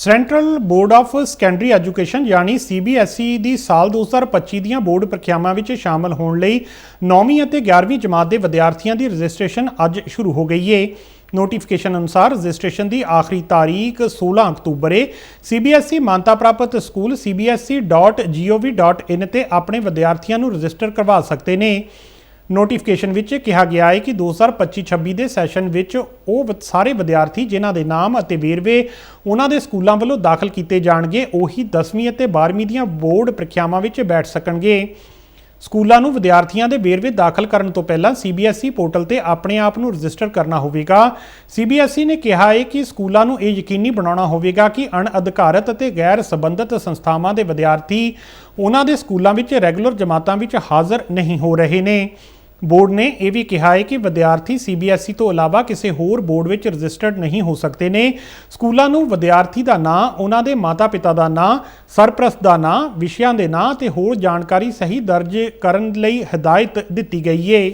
Central board of secondary education, ਯਾਨੀ CBSE E ਦੀ ਸਾਲ 2025 ਦੀਆਂ ਬੋਰਡ ਪ੍ਰੀਖਿਆਵਾਂ ਵਿੱਚ ਸ਼ਾਮਲ ਹੋਣ ਲਈ 9ਵੀਂ ਅਤੇ 11ਵੀਂ ਜਮਾਤ ਦੇ ਵਿਦਿਆਰਥੀਆਂ ਦੀ ਰਜਿਸਟ੍ਰੇਸ਼ਨ ਅੱਜ ਸ਼ੁਰੂ ਹੋ ਗਈ ਹੈ ਨੋਟੀਫਿਕੇਸ਼ਨ ਅਨੁਸਾਰ ਰਜਿਸਟ੍ਰੇਸ਼ਨ ਦੀ ਆਖਰੀ ਤਾਰੀਖ 16 ਅਕਤੂਬਰ ਹੈ CBSE E ਮਾਨਤਾ ਪ੍ਰਾਪਤ ਸਕੂਲ E cbse.gov.in ਤੇ ਆਪਣੇ ਵਿਦਿਆਰਥੀਆਂ ਨੂੰ ਰਜਿਸਟਰ ਕਰਵਾ ਸਕਦੇ ਨੇ। ਨੋਟੀਫਿਕੇਸ਼ਨ ਵਿੱਚ ਕਿਹਾ ਗਿਆ ਹੈ ਕਿ 2025-26 ਦੇ ਸੈਸ਼ਨ ਵਿੱਚ ਉਹ ਸਾਰੇ ਵਿਦਿਆਰਥੀ ਜਿਨ੍ਹਾਂ ਦੇ ਨਾਮ ਅਤੇ ਵੇਰਵੇ ਉਹਨਾਂ ਦੇ ਸਕੂਲਾਂ ਵੱਲੋਂ ਦਾਖਲ ਕੀਤੇ ਜਾਣਗੇ, ਉਹੀ 10ਵੀਂ ਅਤੇ 12ਵੀਂ ਦੀਆਂ ਬੋਰਡ ਪ੍ਰੀਖਿਆਵਾਂ ਵਿੱਚ ਬੈਠ ਸਕਣਗੇ। ਸਕੂਲਾਂ ਨੂੰ ਵਿਦਿਆਰਥੀਆਂ ਦੇ ਵੇਰਵੇ ਦਾਖਲ ਕਰਨ ਤੋਂ ਪਹਿਲਾਂ CBSE ਪੋਰਟਲ ਤੇ ਆਪਣੇ ਆਪ ਨੂੰ ਰਜਿਸਟਰ ਕਰਨਾ ਹੋਵੇਗਾ। CBSE ਨੇ ਕਿਹਾ ਹੈ ਕਿ ਸਕੂਲਾਂ ਨੂੰ ਇਹ ਯਕੀਨੀ ਬਣਾਉਣਾ ਹੋਵੇਗਾ ਕਿ ਅਣਅਧਿਕਾਰਤ ਅਤੇ ਗੈਰ ਸਬੰਧਤ ਸੰਸਥਾਵਾਂ ਦੇ ਵਿਦਿਆਰਥੀ ਉਹਨਾਂ ਦੇ ਸਕੂਲਾਂ ਵਿੱਚ ਰੈਗੂਲਰ ਜਮਾਤਾਂ ਵਿੱਚ ਹਾਜ਼ਰ ਨਹੀਂ ਹੋ ਰਹੇ ਨੇ। ਬੋਰਡ ਨੇ ਇਹ ਵੀ ਕਿਹਾ ਹੈ ਕਿ ਵਿਦਿਆਰਥੀ CBSE ਤੋਂ ਇਲਾਵਾ ਕਿਸੇ ਹੋਰ ਬੋਰਡ ਵਿੱਚ ਰਜਿਸਟਰਡ ਨਹੀਂ ਹੋ ਸਕਦੇ ਨੇ। ਸਕੂਲਾਂ ਨੂੰ ਵਿਦਿਆਰਥੀ ਦਾ ਨਾਂ, ਉਹਨਾਂ ਦੇ ਮਾਤਾ-ਪਿਤਾ ਦਾ ਨਾਂ, ਸਰਪ੍ਰਸਤ ਦਾ ਨਾਂ, ਵਿਸ਼ਿਆਂ ਦੇ ਨਾਂ ਤੇ ਹੋਰ ਜਾਣਕਾਰੀ ਸਹੀ ਦਰਜ ਕਰਨ ਲਈ ਹਦਾਇਤ ਦਿੱਤੀ ਗਈ ਹੈ